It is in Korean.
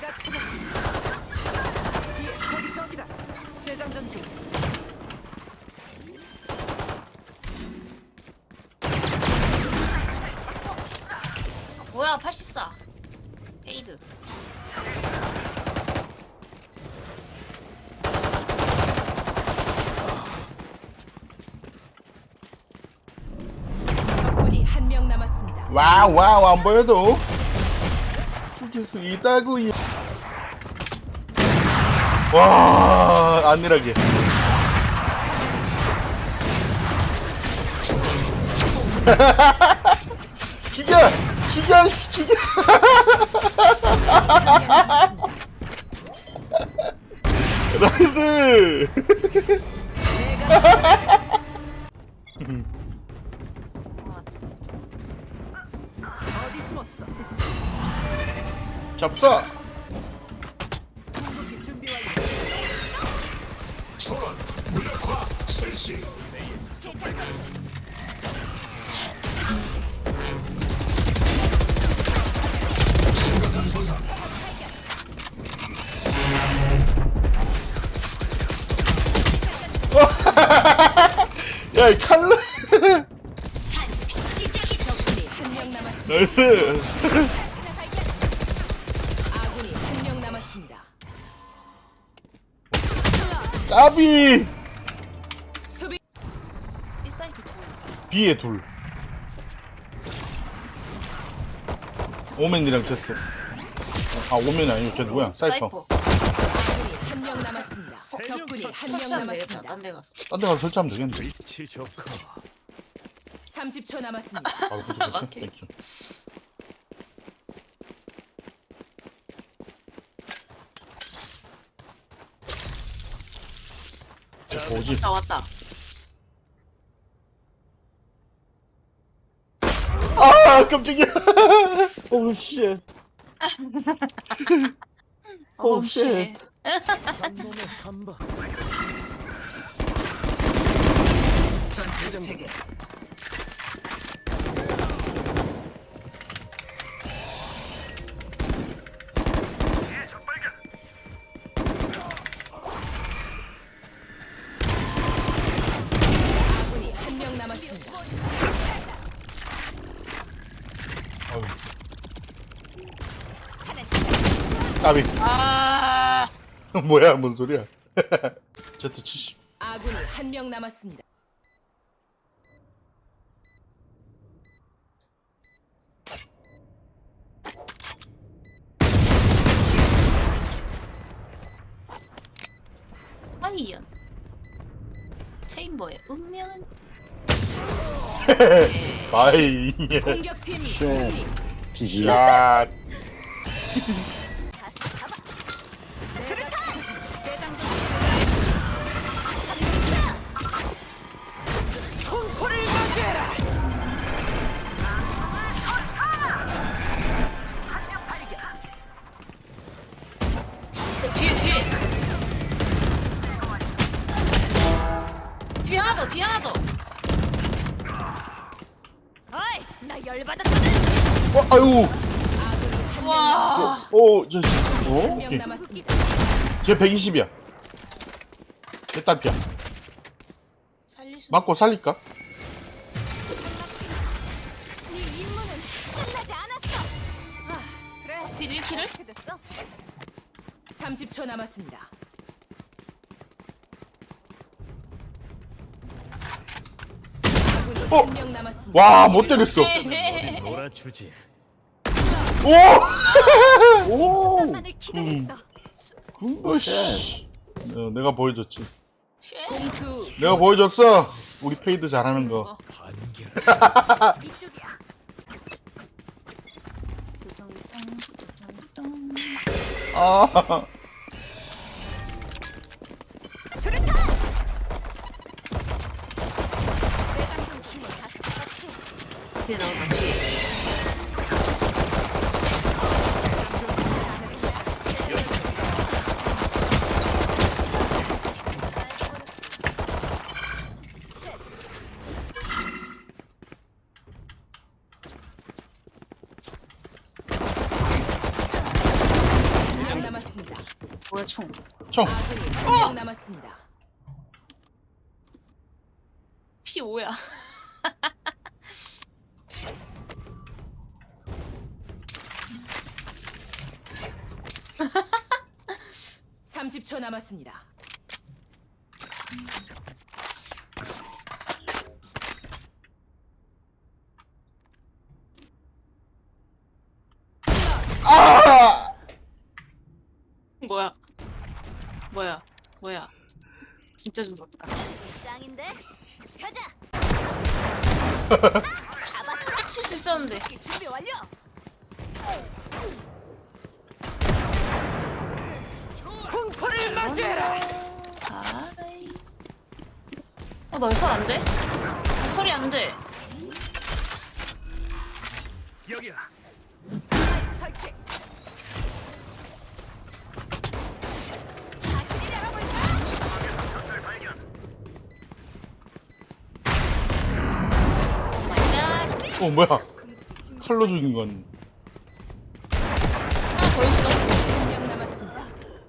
내가 찾았다. 뒤에 거기 저기다. 재장전 중. 뭐야 84 페이드 적군이 한 명 남았습니다. 와우 와우 안 보여도 죽일 수 있다고 이- 와 안일하게. 죽여 죽여 씨, 죽여 나이스 잡사 완료. 야이 칼라. 나이스 까비. 수비 B 사이트 둘 B에 둘. 오맨이랑 됐어 아 오맨이 아니고 쟤 누구야? 사이퍼. 사이퍼. 아군이 한 명 남았습니다. 적군이 한 명 설치하면 되겠다 남았습니다. 딴 데 가서. 딴 데 가서 설치하면 되겠는데? 위치 좋고. 30초 남았습니다. 아 그치 오케이. 됐어 뭐지 나 왔다. 아 깜짝이야. Oh shit. 어우 shit. 씨한 몸에 한방 전투 체계 까비. 아. 뭐야 뭔 소리야. Z70 아군이 한 명 남았습니다. 하이연 체인버의 운명은? 아이. 공격팀 쉣. 승리. 야 더 뒤에 하나 더 어이, 나 열받았거든. 어, 아유 우와 어저 어? 명 오케이 남았습니다. 쟤 120이야 쟤 딸피야 살릴 수 맞고 살릴까? 네 임무는 끝나지 않았어. 하필 1킬을? 이렇게 됐어? 30초 남았습니다. 어? 와 못 때렸어 네. 놀아주지 오. 나만을 기다렸어. 어, 씨. 어, 내가 보여줬지 내가 보여줬어 우리 페이드 잘하는 거 이쪽이야. 두둥둥, 두둥둥. 아 나온다 뒤에 뭐야 총? 총. 아군이 한명 남았습니다. P5야 삼십 초 남았습니다. 아! 뭐야 뭐야 뭐야 진짜 좀 멋다 짱인데? 가자. 칠수 있었는데 준비 완료. 공포를 맞이해라. 아이 어나설안 돼? 나 설이 안 돼 여기야. 설치. 다시 열어볼까? 오마이 갓 어 뭐야 칼로 죽인 건